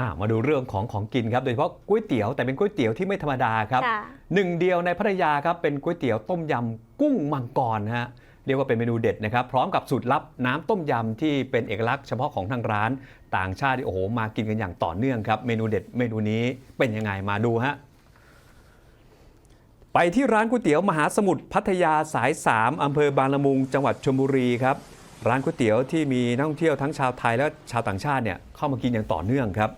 อ่ามาดูเรื่องของของกินครับโดยเฉพาะก๋วยเตี๋ยวแต่เป็นก๋วยเตี๋ยวที่ไม่ธรรมดาครับค่ะหนึ่งเดียวในพัทยาครับเป็นก๋วยเตี๋ยวต้มยำกุ้งมังกรนะฮะเรียกว่าเป็นเมนูเด็ดนะครับ พร้อมกับสูตรลับน้ำต้มยำที่เป็นเอกลักษณ์เฉพาะของทางร้าน ต่างชาติที่โอ้โหมากินกันอย่างต่อเนื่องครับ เมนูเด็ดเมนูนี้เป็นยังไงมาดูฮะไปที่ร้านก๋วยเตี๋ยวมหาสมุทรพัทยาสาย 3อำเภอบางละมุง จังหวัดชลบุรีครับ ร้านก๋วยเตี๋ยวที่มีนักท่องเที่ยวทั้งชาวไทยและชาวต่างชาติเนี่ยเข้ามากินอย่างต่อเนื่องครับ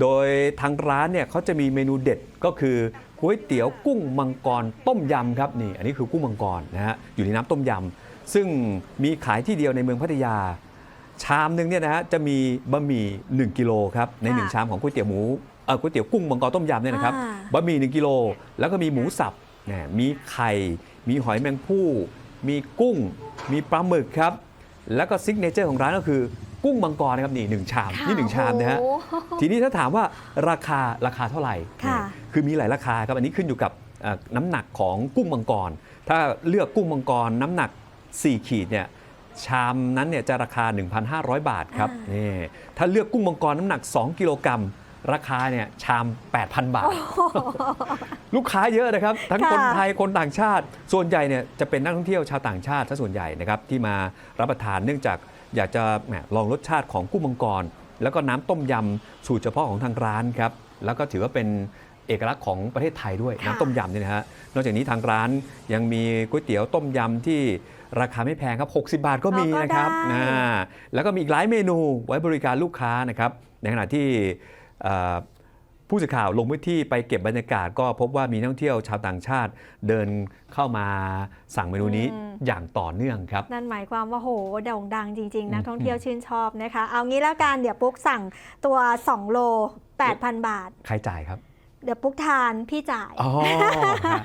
โดยทางร้านเนี่ยเขาจะมีเมนูเด็ดก็คือก๋วยเตี๋ยวกุ้งมังกรต้มยำครับนี่อันนี้คือกุ้งมังกรนะฮะอยู่ในน้ำต้มยำซึ่งมีขายที่เดียวในเมืองพัทยา ชามหนึ่งเนี่ยนะฮะจะมีบะหมี่ 1 กิโลครับใน1ค่ะชามของก๋วยเตี๋ยวหมูเออก๋วยเตี๋ยวกุ้งมังกรต้มยำเนี่ยนะครับอ่าบะหมี่ 1 กิโล แล้วก็มีหมูสับเนี่ยมีไข่ มีหอยแมงภู่มีกุ้ง มีปลาหมึกครับ แล้วก็ซิกเนเจอร์ของร้านก็คือกุ้งมังกรนะครับนี่หนึ่งชามนี่หนึ่งชามนะฮะโอ้โห ทีนี้ถ้าถามว่าราคาราคาเท่าไหร่ค่ะเนี่ยคือมีหลายราคาครับอันนี้ขึ้นอยู่กับเอ่อน้ำหนักของกุ้งมังกร ถ้าเลือกกุ้งมังกรน้ำหนัก 4 ขีดเนี่ยชามนั้นเนี่ยจะราคา 1,500 บาทครับอ่านี่ถ้าเลือกกุ้งมังกรน้ำหนัก 2 กิโลกรัมราคาเนี่ยชาม 8,000 บาท ลูกค้าเยอะนะครับ ทั้งค่ะคนไทยคนต่างชาติ ส่วนใหญ่เนี่ยจะเป็นนักท่องเที่ยวชาวต่างชาติซะส่วนใหญ่นะครับที่มารับประทานเนื่องจากอยากจะแหมลองรสชาติของกุ้งมังกร แล้วก็น้ำต้มยำสูตรเฉพาะของทางร้านครับแล้วก็ถือว่าเป็นเอกลักษณ์ของประเทศไทยด้วยค่ะน้ำต้มยำเนี่ยนะฮะนอกจากนี้ทางร้านยังมีก๋วยเตี๋ยวต้มยำที่ราคาไม่แพงครับ 60 บาทก็มีนะครับก็ได้อ่าแล้วก็มีอีกหลายเมนูไว้บริการลูกค้านะครับในขณะที่เอ่อ ผู้สื่อข่าวลงพื้นที่ไปเก็บบรรยากาศ ก็พบว่ามีนักท่องเที่ยวชาวต่างชาติ เดินเข้ามาสั่งเมนูนี้อืม อย่างต่อเนื่องครับ นั่นหมายความว่าโหโด่งดังจริงอืมๆนักท่องเที่ยวชื่นชอบนะคะ เอางี้แล้วกันเดี๋ยวปุ๊กสั่งตัว 2 โล 8,000 บาท ใครจ่ายครับ เดี๋ยวปุ๊กทานพี่จ่าย อ๋อฮะ